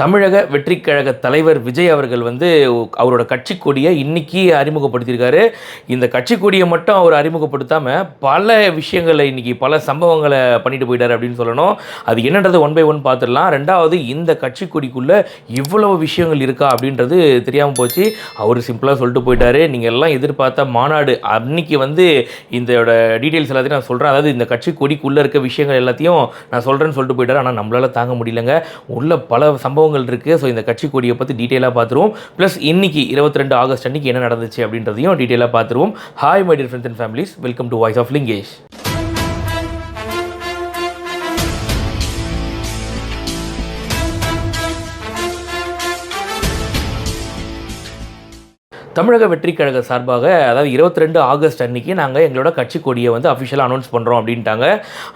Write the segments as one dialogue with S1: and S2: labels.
S1: தமிழக வெற்றி கழக தலைவர் விஜய் அவர்கள் வந்து அவரோட கட்சி கொடியை இன்னைக்கு அறிமுகப்படுத்தியிருக்காரு. இந்த கட்சி கொடியை மட்டும் அவர் அறிமுகப்படுத்தாமல் பல விஷயங்களை இன்னைக்கு பல சம்பவங்களை பண்ணிட்டு போயிட்டார் அப்படின்னு சொல்லணும். அது என்னன்றது ஒன் பை ஒன் பார்த்துடலாம் ரெண்டாவது இந்த கட்சி கொடிக்குள்ளே இவ்வளவு விஷயங்கள் இருக்கா அப்படின்றது தெரியாமல் போச்சு. அவர் சிம்பிளாக சொல்லிட்டு போயிட்டாரு. நீங்கள் எல்லாம் எதிர்பார்த்த மாநாடு அன்னைக்கு வந்து இதோட டீட்டெயில்ஸ் எல்லாத்தையும் நான் சொல்கிறேன் அதாவது இந்த கட்சி கொடிக்குள்ளே இருக்க விஷயங்கள் எல்லாத்தையும் நான் சொல்கிறேன்னு சொல்லிட்டு போயிட்டார். ஆனால் நம்மளால் தாங்க முடியலங்க. உள்ள பல சம்பவம் சம்பவங்கள் இருக்குது ஸோ இந்த கட்சி கொடியை பற்றி டீட்டெயிலாக பார்த்துருவோம் ப்ளஸ் இன்னைக்கு இருபத்தி ரெண்டு ஆகஸ்ட் அன்னைக்கு என்ன நடந்துச்சு அப்படின்றதையும் டீட்டெயிலாக பார்த்துருவோம் hi my dear friends and families welcome to voice of Lingesh Tamilaga Vettri Kazhagam சார்பாக அதாவது 22 ஆகஸ்ட் அன்னைக்கு நாங்கள் எங்களோட கட்சி கொடியை வந்து அஃபிஷியலாக அனௌன்ஸ் பண்ணுறோம் அப்படின்ட்டாங்க.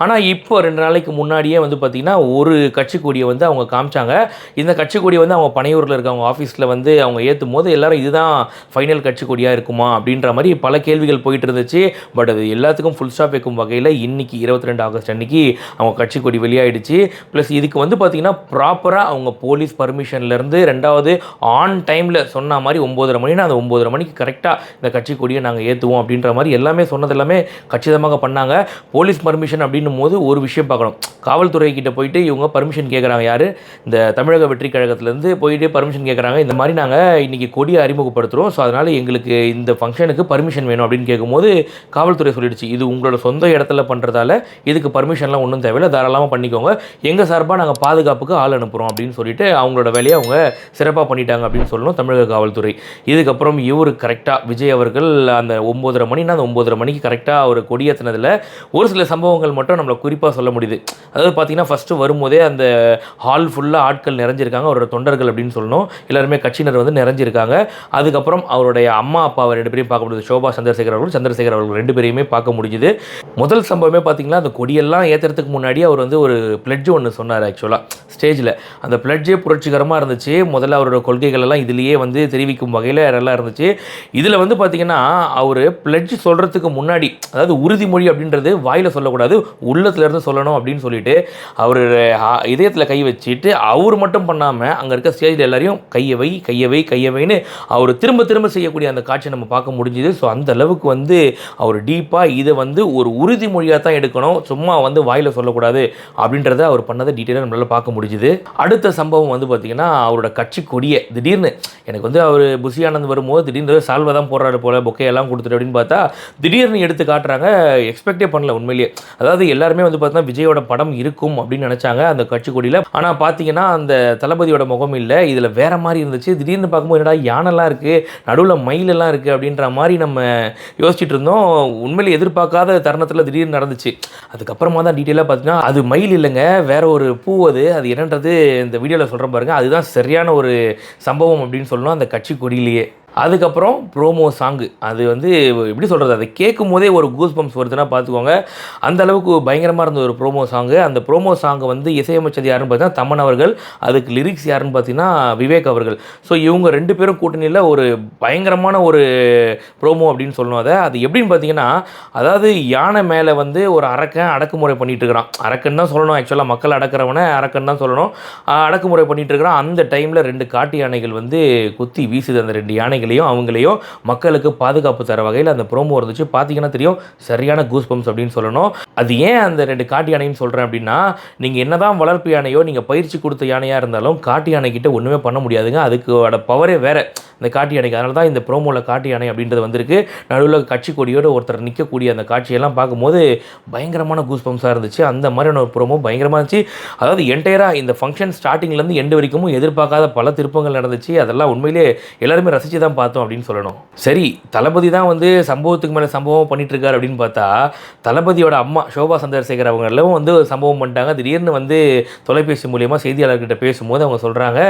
S1: ஆனால் இப்போ ரெண்டு நாளைக்கு முன்னாடியே வந்து பார்த்திங்கன்னா ஒரு கட்சி கொடியை வந்து அவங்க காமிச்சாங்க. இந்த கட்சி கொடியை வந்து அவங்க பனையூரில் இருக்க அவங்க ஆஃபீஸில் வந்து அவங்க ஏற்றும் போது எல்லோரும் இதுதான் ஃபைனல் கட்சி கொடியாக இருக்குமா அப்படின்ற மாதிரி பல கேள்விகள் போயிட்டு இருந்துச்சு. பட் அது எல்லாத்துக்கும் ஃபுல் ஸ்டாப் வைக்கும் வகையில் இன்றைக்கி இருபத்தி ரெண்டு ஆகஸ்ட் அன்னைக்கு அவங்க கட்சி கொடி வெளியாயிடுச்சு. ப்ளஸ் இதுக்கு வந்து பார்த்திங்கன்னா ப்ராப்பராக அவங்க போலீஸ் பர்மிஷன்லேருந்து ரெண்டாவது ஆன் டைமில் சொன்ன மாதிரி ஒம்போதரை மணினா அந்த ஒம்போதரை மணிக்கு கரெக்டாக இந்த கட்சி கொடியை நாங்கள் ஏற்றுவோம் அப்படின்ற மாதிரி எல்லாமே சொன்னது எல்லாமே கச்சிதமாக பண்ணாங்க. போலீஸ் பர்மிஷன் அப்படின்னும் போது ஒரு விஷயம் பார்க்கணும். காவல்துறை கிட்ட போயிட்டு இவங்க பர்மிஷன் கேட்குறாங்க யார்? இந்த தமிழக வெற்றி கழகத்துலேருந்து போயிட்டு பர்மிஷன் கேட்குறாங்க இந்த மாதிரி நாங்கள் இன்றைக்கி கொடியை அறிமுகப்படுத்துகிறோம் ஸோ அதனால் எங்களுக்கு இந்த ஃபங்க்ஷனுக்கு பர்மிஷன் வேணும் அப்படின்னு கேட்கும்போது காவல்துறை சொல்லிடுச்சு. இது உங்களோட சொந்த இடத்துல பண்ணுறதால இதுக்கு பர்மிஷன்லாம் ஒன்றும் தேவையில்லை. தாராளமாக பண்ணிக்கோங்க. எங்கள் சார்பாக நாங்கள் பாதுகாப்புக்கு ஆள் அனுப்புகிறோம் அப்படின்னு சொல்லிட்டு அவங்களோட வேலையை அவங்க சிறப்பாக பண்ணிட்டாங்க அப்படின்னு சொல்லணும் தமிழக காவல்துறை. இதுக்கப்புறம் இவர் கரெக்டாக விஜய் அவர்கள் அந்த ஒம்போதரை மணினா அந்த ஒம்போதரை மணிக்கு கரெக்டாக அவர் கொடியேற்றினதில் ஒரு சில சம்பவங்கள் மட்டும் நம்மளை குறிப்பாக சொல்ல முடியுது. அதாவது பார்த்தீங்கன்னா ஃபஸ்ட்டு வரும்போதே அந்த ஹால் ஃபுல்லாக ஆட்கள் நிறைஞ்சிருக்காங்க. அவரோட தொண்டர்கள் அப்படின்னு சொல்லணும். எல்லாருமே கட்சியினர் வந்து நிறைஞ்சிருக்காங்க. அதுக்கப்புறம் அவருடைய அம்மா அப்பாவை ரெண்டு பேரையும் பார்க்க முடியுது. சோபா சந்திரசேகர் அவர்கள் சந்திரசேகர் அவர்கள் ரெண்டு பேரையுமே பார்க்க முடிஞ்சுது. முதல் சம்பவமே பார்த்தீங்கன்னா அந்த கொடியெல்லாம் ஏற்றுறதுக்கு முன்னாடி அவர் வந்து ஒரு பிளட்ஜ் ஒன்று சொன்னார் ஆக்சுவலாக ஸ்டேஜில் அந்த பிளட்ஜே புரட்சிகரமாக இருந்துச்சு. முதல்ல அவரோட கொள்கைகள் எல்லாம் இதுலேயே வந்து தெரிவிக்கும் வகையில் நல்லா இருந்துச்சு. இதில் வந்து பார்த்தீங்கன்னா அவர் பிளட்ஜ் சொல்கிறதுக்கு முன்னாடி அதாவது உறுதிமொழி அப்படின்றது வாயில் சொல்லக்கூடாது உள்ளத்தில் இருந்து சொல்லணும் அப்படின்னு சொல்லிட்டு அவர் இதயத்தில் கை வச்சுட்டு அவர் மட்டும் பண்ணாமல் அங்கே இருக்க ஸ்டேஜில் எல்லாரையும் கையை வை கையை வை கையை வைன்னு அவர் திரும்ப திரும்ப செய்யக்கூடிய அந்த காட்சியை நம்ம பார்க்க முடிஞ்சுது. ஸோ அந்த அளவுக்கு வந்து அவர் டீப்பாக இதை வந்து ஒரு உறுதிமொழியாக தான் எடுக்கணும். சும்மா வந்து வாயில் சொல்லக்கூடாது அப்படின்றத அவர் பண்ணதை டீட்டெயிலாக நம்மளால் பார்க்க முடிஞ்சுது. அடுத்த சம்பவம் வந்து பார்த்திங்கன்னா அவரோட கட்சி கொடியை திடீர்னு எனக்கு வந்து அவர் புசி ஆனந்த் வரும்போது திடீர்னு சால்வை தான் போடுறாரு போல் பொக்கையெல்லாம் கொடுத்துட்டு அப்படின்னு பார்த்தா திடீர்னு எடுத்து காட்டுறாங்க எக்ஸ்பெக்டே பண்ணல உண்மையிலேயே. அதாவது எல்லாருமே வந்து பார்த்தீங்கன்னா விஜயோட படம் இருக்கும் அப்படின்னு நினச்சாங்க அந்த கட்சி கொடியில். ஆனால் பார்த்தீங்கன்னா அந்த தளபதியோட முகம் இல்லை இதில் வேற மாதிரி இருந்துச்சு. திடீர்னு பார்க்கும்போது என்னடா யானைலாம் இருக்குது நடுவில் மயிலெல்லாம் இருக்குது அப்படின்ற மாதிரி நம்ம யோசிச்சுட்டு இருந்தோம். உண்மையிலே எதிர்பார்க்காத தருணத்தில் திடீர்னு நடந்துச்சு. அதுக்கப்புறமா தான் டீட்டெயிலாக பார்த்தீங்கன்னா அது மயில் இல்லைங்க வேற ஒரு பூ அது. அது என்னன்றது இந்த வீடியோவில் சொல்கிற பாருங்க. அதுதான் சரியான ஒரு சம்பவம் அப்படின்னு சொல்லணும் அந்த கட்சி கொடியிலேயே. அதுக்கப்புறம் ப்ரோமோ சாங்கு அது வந்து எப்படி சொல்கிறது அதை கேட்கும் போதே ஒரு கூஸ் பம்ப்ஸ் வருதுன்னா பார்த்துக்கோங்க. அந்த அளவுக்கு பயங்கரமாக இருந்த ஒரு ப்ரோமோ சாங்கு அந்த ப்ரோமோ சாங்கை வந்து இசையமைச்சது யாருன்னு பார்த்தீங்கன்னா தமன் அவர்கள். அதுக்கு லிரிக்ஸ் யாருன்னு பார்த்தீங்கன்னா விவேக் அவர்கள். ஸோ இவங்க ரெண்டு பேரும் கூட்டணியில் ஒரு பயங்கரமான ஒரு ப்ரோமோ அப்படின்னு சொல்லணும் அதை. அது எப்படின்னு பார்த்தீங்கன்னா அதாவது யானை மேலே வந்து ஒரு அரக்கன் அடக்குமுறை பண்ணிகிட்டு இருக்கிறான். அரக்கன் தான் சொல்லணும் ஆக்சுவலாக மக்கள் அடக்கிறவனை அரக்கன் தான் சொல்லணும். அடக்குமுறை பண்ணிகிட்டு இருக்கிறான். அந்த டைமில் ரெண்டு காட்டு யானைகள் வந்து குத்தி வீசுது. அந்த ரெண்டு யானைகள் யானைகளையும் அவங்களையும் மக்களுக்கு பாதுகாப்பு தர வகையில் அந்த ப்ரோமோ இருந்துச்சு. பார்த்தீங்கன்னா தெரியும் சரியான கூஸ் பம்ப்ஸ் அப்படின்னு சொல்லணும். அது ஏன் அந்த ரெண்டு காட்டு யானைன்னு சொல்கிறேன் அப்படின்னா நீங்கள் என்னதான் வளர்ப்பு யானையோ நீங்கள் பயிற்சி கொடுத்த யானையாக இருந்தாலும் காட்டு யானை கிட்ட ஒன்றுமே பண்ண முடியாதுங்க. அதுக்கு பவரே வேறு. இந்த காட்டு யானைக்கு அதனால தான் இந்த ப்ரோமோவில் காட்டு யானை அப்படின்றது வந்திருக்கு. நடுவில் கட்சி கொடியோடு ஒருத்தர் நிற்கக்கூடிய அந்த காட்சியெல்லாம் பார்க்கும்போது பயங்கரமான கூஸ் இருந்துச்சு. அந்த மாதிரியான ஒரு ப்ரோமோ பயங்கரமாக இருந்துச்சு. அதாவது என்டையராக இந்த ஃபங்க்ஷன் ஸ்டார்டிங்லேருந்து எண்டு வரைக்கும் எதிர்பார்க்காத பல திருப்பங்கள் நடந்துச்சு. அதெல்லாம் உண்மையிலே எல்லாருமே ரசித்து தான் பார்த்தோம் அப்படின்னு சொல்லணும். சரி தளபதி தான் வந்து சம்பவத்துக்கு மேலே சம்பவம் பண்ணிட்டு அப்படின்னு பார்த்தா தளபதியோட அம்மா சோபா சந்திரசேகர் அவங்க எல்லாம் வந்து ஒரு சம்பவம் பண்ணிட்டாங்க. திடீர்னு வந்து தொலைபேசி மூலியமாக செய்தியாளர்கிட்ட பேசும்போது அவங்க சொல்கிறாங்க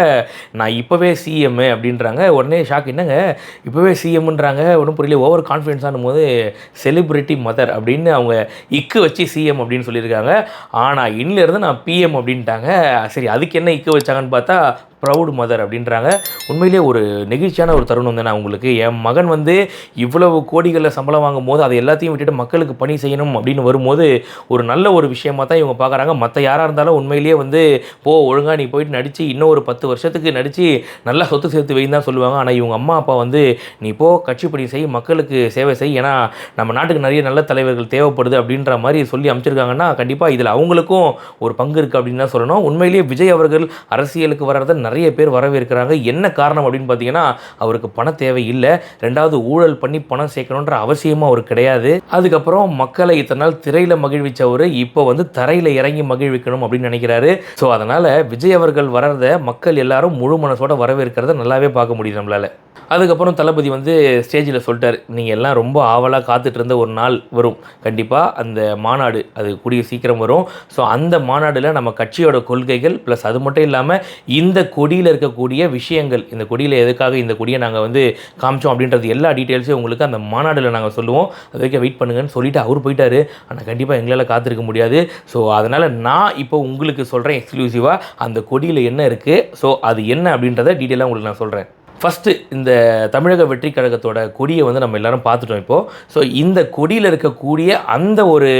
S1: நான் இப்போவே சிஎம் அப்படின்றாங்க. உடனே ஷாக் என்னங்க? இப்போவே சிஎம்ன்றாங்க ஒன்றும் புரியல. ஓவர் கான்ஃபிடென்ஸானும் போது செலிப்ரிட்டி மதர் அப்படின்னு அவங்க இக்கு வச்சு சிஎம் அப்படின்னு சொல்லியிருக்காங்க. ஆனால் இன்னிலேருந்து நான் பிஎம் அப்படின்ட்டாங்க. சரி அதுக்கு என்ன இக்கு வச்சாங்கன்னு பார்த்தா ப்ரௌட் மதர் அப்படின்றாங்க. உண்மையிலேயே ஒரு நெகிழ்ச்சியான ஒரு தருணம் தானே உங்களுக்கு என் மகன் வந்து இவ்வளவு கோடிகளில் சம்பளம் வாங்கும் போது அதை எல்லாத்தையும் விட்டுட்டு மக்களுக்கு பணி செய்யணும் அப்படின்னு வரும்போது ஒரு நல்ல ஒரு விஷயமா தான் இவங்க பார்க்குறாங்க. மற்ற யாராக இருந்தாலும் உண்மையிலேயே வந்து போ ஒழுங்காக நீ போயிட்டு நடித்து இன்னும் ஒரு பத்து வருஷத்துக்கு நடித்து நல்லா சொத்து சேர்த்து வைன்னு தான் சொல்லுவாங்க. ஆனால் இவங்க அம்மா அப்பா வந்து நீ போ கட்சி பணி செய் மக்களுக்கு சேவை செய். ஏன்னா நம்ம நாட்டுக்கு நிறைய நல்ல தலைவர்கள் தேவைப்படுது அப்படின்ற மாதிரி சொல்லி அமைச்சிருக்காங்கன்னா கண்டிப்பாக இதில் அவங்களுக்கும் ஒரு பங்கு இருக்குது அப்படின்னு தான் சொல்லணும். உண்மையிலேயே விஜய் அவர்கள் அரசியலுக்கு வர்றத நிறைய பேர் வரவேற்கிறாங்க. என்ன காரணம் அப்படின்னு பார்த்தீங்கன்னா அவருக்கு பண தேவை இல்லை ரெண்டாவது ஊழல் பண்ணி பணம் சேர்க்கணுன்ற அவசியமும் அவருக்கு கிடையாது. அதுக்கப்புறம் மக்களை இத்தனை நாள் திரையில் மகிழ்விச்சவர் இப்போ வந்து தரையில் இறங்கி மகிழ்விக்கணும் அப்படின்னு நினைக்கிறாரு. ஸோ அதனால் விஜய் அவர்கள் வர்றத மக்கள் எல்லாரும் முழு மனசோட வரவேற்கிறத நல்லாவே பார்க்க முடியுது நம்மளால். அதுக்கப்புறம் தளபதி வந்து ஸ்டேஜில் சொல்லிட்டார் நீங்கள் எல்லாம் ரொம்ப ஆவலாக காத்துட்டு இருந்த ஒரு நாள் வரும். கண்டிப்பாக அந்த மாநாடு அது கூடிய சீக்கிரம் வரும். ஸோ அந்த மாநாடில் நம்ம கட்சியோட கொள்கைகள் ப்ளஸ் அது மட்டும் இல்லாமல் இந்த கொடியில் இருக்கக்கூடிய விஷயங்கள் இந்த கொடியில் எதுக்காக இந்த கொடியை நாங்கள் வந்து காமிச்சோம் அப்படின்றது எல்லா டீட்டெயில்ஸையும் உங்களுக்கு அந்த மாநாடில் நாங்கள் சொல்லுவோம். அது வரைக்கும் வெயிட் பண்ணுங்கன்னு சொல்லிட்டு அவர் போயிட்டாரு. ஆனால் கண்டிப்பாக எங்களால் காத்திருக்க முடியாது. ஸோ அதனால் நான் இப்போ உங்களுக்கு சொல்கிறேன் எக்ஸ்க்ளூசிவாக அந்த கொடியில் என்ன இருக்குது ஸோ அது என்ன அப்படின்றத டீட்டெயிலாக உங்களுக்கு நான் சொல்கிறேன் ஃபஸ்ட்டு இந்த தமிழக வெற்றி கழகத்தோட கொடியை வந்து நம்ம எல்லாரும் பார்த்துட்டோம் இப்போது ஸோ இந்த கொடியில் இருக்கக்கூடிய அந்த ஒரு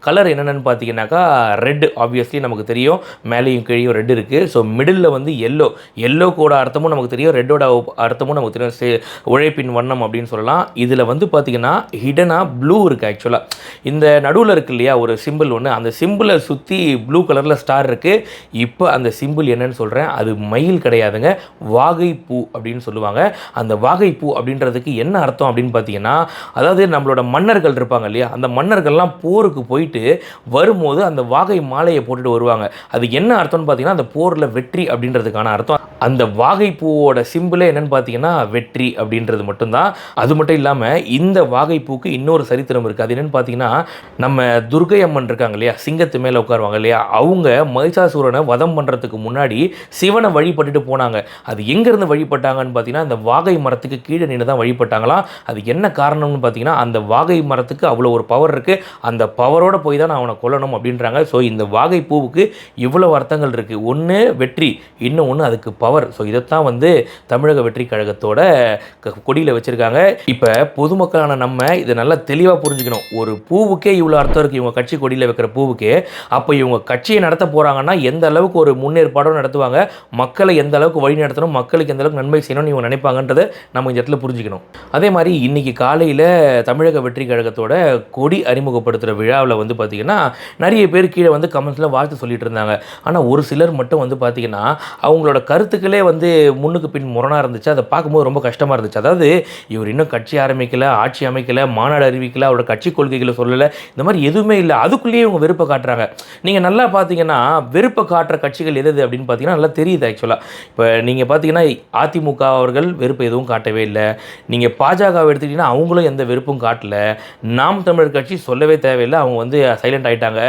S1: கலர் என்னென்னு பார்த்தீங்கன்னாக்கா ரெட் ஆப்வியஸ்லி நமக்கு தெரியும். மேலேயும் கீழேயும் ரெட் இருக்குது ஸோ மிடில் வந்து எல்லோ எல்லோ கூட அர்த்தமும் நமக்கு தெரியும். ரெட்டோட அர்த்தமும் நமக்கு தெரியும். சே- உழைப்பின் வண்ணம் அப்படின்னு சொல்லலாம். இதில் வந்து பார்த்தீங்கன்னா ஹிடனாக ப்ளூ இருக்குது ஆக்சுவலாக இந்த நடுவில் இருக்கு இல்லையா ஒரு சிம்பிள் ஒன்று அந்த சிம்பிளை சுற்றி ப்ளூ கலரில் ஸ்டார் இருக்குது இப்போ அந்த சிம்பிள் என்னன்னு சொல்கிறேன் அது மயில் கிடையாதுங்க. வாகை பூ அப்படின்னு சொல்லுவாங்க. அந்த வாகைப்பூ அப்படின்றதுக்கு என்ன அர்த்தம் அப்படின்னு பார்த்தீங்கன்னா அதாவது நம்மளோட மன்னர்கள் இருப்பாங்க இல்லையா? அந்த மன்னர்கள்லாம் போருக்கு போயிட்டு வரும்போது அந்த வாகை மாலையை போட்டுட்டு வருவாங்க. அது என்ன அர்த்தம்னு பார்த்தீங்கன்னா அந்த போரில் வெற்றி அப்படின்றதுக்கான அர்த்தம். அந்த வாகைப்பூவோட சிம்பிளே என்னென்னு பார்த்தீங்கன்னா வெற்றி அப்படின்றது மட்டும்தான். அது மட்டும் இல்லாமல் இந்த வாகைப்பூக்கு இன்னொரு சரித்திரம் இருக்குது அது என்னென்னு பார்த்தீங்கன்னா நம்ம துர்கை அம்மன் இருக்காங்க இல்லையா? சிங்கத்து மேலே உட்காருவாங்க இல்லையா? அவங்க மகிஷாசூரனை வதம் பண்ணுறதுக்கு முன்னாடி சிவனை வழிபட்டுட்டு போனாங்க. அது எங்கேருந்து வழிபட்டாங்கன்னு பார்த்தீங்கன்னா அந்த வாகை மரத்துக்கு கீழே நின்று தான் வழிபட்டாங்களாம் அது என்ன காரணம்னு பார்த்தீங்கன்னா அந்த வாகை மரத்துக்கு அவ்வளோ ஒரு பவர் இருக்குது அந்த பவரோடு போய் தான் நான் அவனை கொல்லணும் அப்படின்றாங்க. ஸோ இந்த வாகை பூவுக்கு இவ்வளோ அர்த்தங்கள் இருக்குது ஒன்று வெற்றி இன்னும் ஒன்று அதுக்கு பவர் ஸோ இதைத்தான் வந்து தமிழக வெற்றி கழகத்தோட கொடியில் வச்சுருக்காங்க. இப்போ பொதுமக்களான நம்ம இதை நல்லா தெளிவாக புரிஞ்சுக்கணும். ஒரு பூவுக்கே இவ்வளோ அர்த்தம் இருக்குது இவங்க கட்சி கொடியில் வைக்கிற பூவுக்கு. அப்போ இவங்க கட்சியை நடத்த போகிறாங்கன்னா எந்த அளவுக்கு ஒரு முன்னேற்பாடும் நடத்துவாங்க? மக்களை எந்த அளவுக்கு வழி நடத்தணும்? மக்களுக்கு எந்த அளவுக்கு நன்மை செய்யணும் செய்யணும்னு இவங்க நினைப்பாங்கன்றதை நம்ம இந்த இடத்துல புரிஞ்சுக்கணும். அதே மாதிரி இன்னைக்கு காலையில் தமிழக வெற்றி கழகத்தோட கொடி அறிமுகப்படுத்துகிற விழாவில் வந்து பார்த்திங்கன்னா நிறைய பேர் கீழே வந்து கமெண்ட்ஸில் வாழ்த்து சொல்லிட்டு இருந்தாங்க. ஆனால் ஒரு சிலர் மட்டும் வந்து பார்த்திங்கன்னா அவங்களோட கருத்துக்களே வந்து முன்னுக்கு பின் முரணாக இருந்துச்சு. அதை பார்க்கும்போது ரொம்ப கஷ்டமாக இருந்துச்சு. அதாவது இவர் இன்னும் கட்சி ஆரம்பிக்கலை ஆட்சி அமைக்கலை மாநாடு அறிவிக்கலை அவரோட கட்சி கொள்கைகளை சொல்லலை. இந்த மாதிரி எதுவுமே இல்லை. அதுக்குள்ளேயே இவங்க வெறுப்பை காட்டுறாங்க. நீங்கள் நல்லா பார்த்தீங்கன்னா வெறுப்பை காட்டுற கட்சிகள் எது எது அப்படின்னு பார்த்தீங்கன்னா நல்லா தெரியுது ஆக்சுவலாக இப்போ நீங்கள் பார்த்தீங்கன்னா அதிமுக அவர்கள் வெறுப்பு எதுவும் காட்டவே இல்லை. நீங்கள் பாஜகவை எடுத்துக்கிட்டிங்கன்னா அவங்களும் எந்த வெறுப்பும் காட்டல. நாம் தமிழர் கட்சி சொல்லவே தேவையில்லை. அவங்க வந்து சைலண்ட் ஆயிட்டாங்க.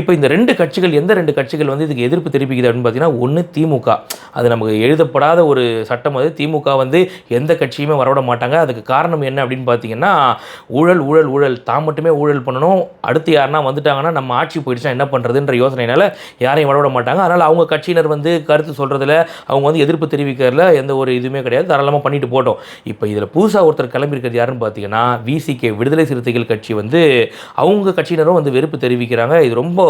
S1: இப்போ இந்த ரெண்டு கட்சிகள் எந்த ரெண்டு கட்சிகள் வந்து இதுக்கு எதிர்ப்பு தெரிவிக்குது அப்படின்னு பார்த்தீங்கன்னா ஒன்று திமுக. அது நமக்கு எழுதப்படாத ஒரு சட்டம் அது. திமுக வந்து எந்த கட்சியுமே வரவிட மாட்டாங்க. அதுக்கு காரணம் என்ன அப்படின்னு பார்த்தீங்கன்னா ஊழல் ஊழல் ஊழல். தான் மட்டுமே ஊழல் பண்ணணும். அடுத்து யாருன்னா வந்துட்டாங்கன்னா நம்ம ஆட்சி போயிடுச்சா என்ன பண்ணுறதுன்ற யோசனையினால யாரையும் வரவிட மாட்டாங்க. அதனால் அவங்க கட்சியினர் வந்து கருத்து சொல்கிறதுல அவங்க வந்து எதிர்ப்பு தெரிவிக்கிறதுல எந்த ஒரு இதுவுமே கிடையாது. தாராளமாக பண்ணிட்டு போட்டோம். இப்போ இதில் புதுசாக ஒருத்தர் கிளம்பியிருக்கிறது யாருன்னு பார்த்தீங்கன்னா விசிகே விடுதலை சிறுத்தைகள் கட்சி வந்து அவங்க கட்சியினரும் வந்து வெறுப்பு தெரிவிக்கிறாங்க. இது ரொம்ப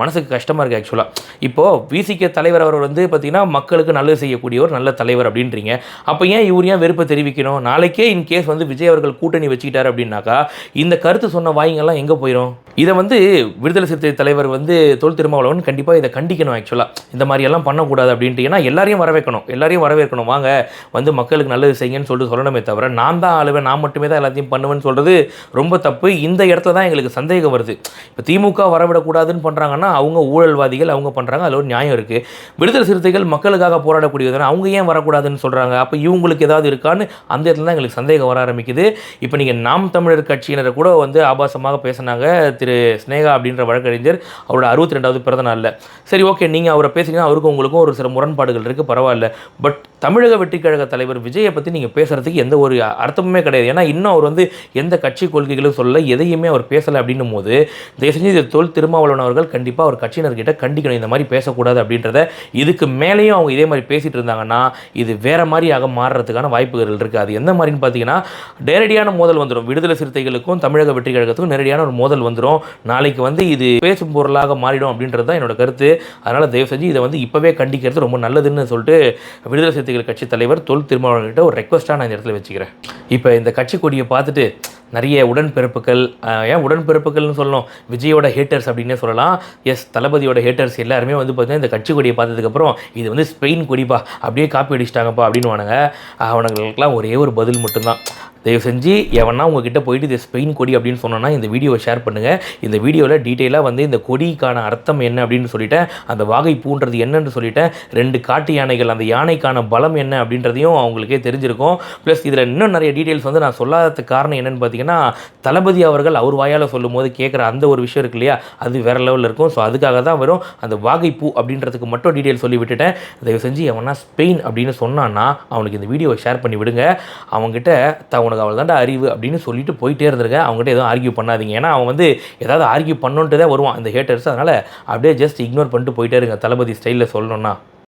S1: மனசுக்கு கஷ்டமாக இருக்குது ஆக்சுவலாக இப்போது விசிகே தலைவர் அவர் வந்து பார்த்திங்கன்னா மக்களுக்கு நல்லது செய்யக்கூடிய ஒரு நல்ல தலைவர் அப்படின்றீங்க. அப்போ ஏன் இவர் ஏன் வெறுப்பை தெரிவிக்கணும்? நாளைக்கே இன் கேஸ் வந்து விஜய் அவர்கள் கூட்டணி வச்சுக்கிட்டார் அப்படின்னாக்கா இந்த கருத்து சொன்ன வாய்ங்கெல்லாம் எங்கே போயிடும் இதை வந்து விடுதலை சிறுத்தை தலைவர் வந்து தொல் திருமாவளவன் கண்டிப்பாக இதை கண்டிக்கணும் ஆக்சுவலாக இந்த மாதிரி எல்லாம் பண்ணக்கூடாது அப்படின்ட்டு ஏன்னா எல்லாரையும் வரவேற்கணும். எல்லாரையும் வரவேற்கணும். வாங்க வந்து மக்களுக்கு நல்லது செய்யுங்கன்னு சொல்லிட்டு சொல்லணுமே தவிர நான் தான் ஆளுவேன் நான் மட்டுமே தான் எல்லாத்தையும் பண்ணுவேன்னு சொல்கிறது ரொம்ப தப்பு. இந்த இடத்துல தான் எங்களுக்கு சந்தேகம் வருது. இப்போ திமுக வரவிடக்கூடாதுன்னு பண்ணுறாங்கன்னா அவங்க ஊழல்வாதிகள் அவங்க பண்ணுறாங்க அதில் ஒரு நியாயம் இருக்குது விடுதலை சிறுத்தைகள் மக்களுக்காக போராடக்கூடியதுனா அவங்க ஏன் வரக்கூடாதுன்னு சொல்கிறாங்க அப்போ இவங்களுக்கு ஏதாவது இருக்கான்னு அந்த இடத்துல தான் எங்களுக்கு சந்தேகம் வர ஆரம்பிக்குது. இப்போ நீங்கள் நாம் தமிழர் கட்சியினரை கூட வந்து ஆபாசமாக பேசினாங்க திரு ஸ்னேகா அப்படின்ற வழக்கறிஞர் அவரோட அறுபத்தி ரெண்டாவது பிறந்த நாளில். சரி ஓகே நீங்கள் அவரை பேசுகிறீங்கன்னா அவருக்கும் உங்களுக்கும் ஒரு சில முரண்பாடுகள் இருக்குது பரவாயில்ல. பட் தமிழக வெற்றிக்கழக தலைவர் விஜயை பற்றி நீங்கள் பேசுகிறதுக்கு எந்த ஒரு அர்த்தமுமே கிடையாது. ஏன்னா இன்னும் அவர் வந்து எந்த கட்சி கொள்கைகளும் சொல்லலை எதையுமே அவர் பேசலை அப்படின்னும் போது தயவு செஞ்சு இது தொல் திருமாவளவன் அவர்கள் கண்டிப்பாக அவர் கட்சியினர்கிட்ட கண்டிக்கணும். இந்த மாதிரி பேசக்கூடாது அப்படின்றத இதுக்கு மேலேயும் அவங்க இதே மாதிரி பேசிகிட்டு இருந்தாங்கன்னா இது வேறு மாதிரியாக மாறுறதுக்கான வாய்ப்புகள் இருக்குது. அது எந்த மாதிரின்னு பார்த்தீங்கன்னா நேரடியான மோதல் வந்துடும் விடுதலை சிறுத்தைகளுக்கும் தமிழக வெற்றி கழகத்துக்கும் நேரடியான ஒரு மோதல் வந்துடும் நாளைக்கு வந்து இது பேசும் பொருளாக மாறிடும் அப்படின்றது தான் என்னோட கருத்து. அதனால் தயவு செஞ்சு இதை வந்து இப்போவே கண்டிக்கிறது ரொம்ப நல்லதுன்னு சொல்லிட்டு விடுதலை சிறுத்தைகள் கட்சி தலைவர் தொல் திருமாவளவன்கிட்ட ஒரு ரெக்வஸ்ட்டாக நான் இந்த இடத்துல வச்சுக்கிறேன். இப்போ இந்த கட்சி கொடியை பார்த்துட்டு நிறைய உடன்பிறப்புகள் ஏன் உடன்பிறப்புகள்னு சொல்லணும். விஜயோட ஹேட்டர்ஸ் அப்படின்னே சொல்லலாம். எஸ் தளபதியோட ஹேட்டர்ஸ் எல்லாருமே வந்து பார்த்தீங்கன்னா இந்த கட்சி கொடியை பார்த்ததுக்கப்புறம் இது வந்து ஸ்பெயின் கொடிப்பா அப்படியே காப்பி அடிச்சிட்டாங்கப்பா அப்படின்னு வானுங்க. அவனுங்களுக்கெல்லாம் ஒரே ஒரு பதில் மட்டும்தான். தயவு செஞ்சு எவனா உங்ககிட்ட போயிட்டு இது ஸ்பெயின் கொடி அப்படின்னு சொன்னோன்னா இந்த வீடியோவை ஷேர் பண்ணுங்கள் இந்த வீடியோவில் டீட்டெயிலாக வந்து இந்த கொடிக்கான அர்த்தம் என்ன அப்படின்னு சொல்லிட்டேன். அந்த வாகை பூன்றது என்னன்னு சொல்லிட்டேன். ரெண்டு காட்டு யானைகள் அந்த யானைக்கான பலம் என்ன அப்படின்றதையும் அவங்களுக்கே தெரிஞ்சிருக்கும். ப்ளஸ் இதில் இன்னும் நிறைய டீட்டெயில்ஸ் வந்து நான் சொல்லாததுக்கு காரணம் என்னென்னு பார்த்தீங்கன்னா தளபதி அவர்கள் அவர் வாயால் சொல்லும் போது கேட்குற அந்த ஒரு விஷயம் இருக்கு இல்லையா? அது வேறு லெவலில் இருக்கும். ஸோ அதுக்காக தான் வெறும் அந்த வாகை பூ அப்படின்றதுக்கு மட்டும் டீட்டெயில் சொல்லி விட்டுட்டேன். தயவு செஞ்சு எவனா ஸ்பெயின் அப்படின்னு சொன்னான்னா அவனுக்கு இந்த வீடியோவை ஷேர் பண்ணி விடுங்க. அவங்ககிட்ட த உனக்கு அவள் தாண்டா அறிவு அப்படின்னு சொல்லிட்டு போயிட்டே இருந்திருக்கேன். அவங்ககிட்ட எதுவும் ஆர்கியூ பண்ணாதீங்க. ஏன்னா அவன் வந்து ஏதாவது ஆர்கியூ பண்ணோன்ட்டு தான் வருவான். இந்த ஹேட்டர்ஸ் அதனால் அப்படியே ஜஸ்ட் இக்னோர் பண்ணிட்டு போயிட்டே இருங்க. தளபதி ஸ்டைலில் சொல்லணும்னா.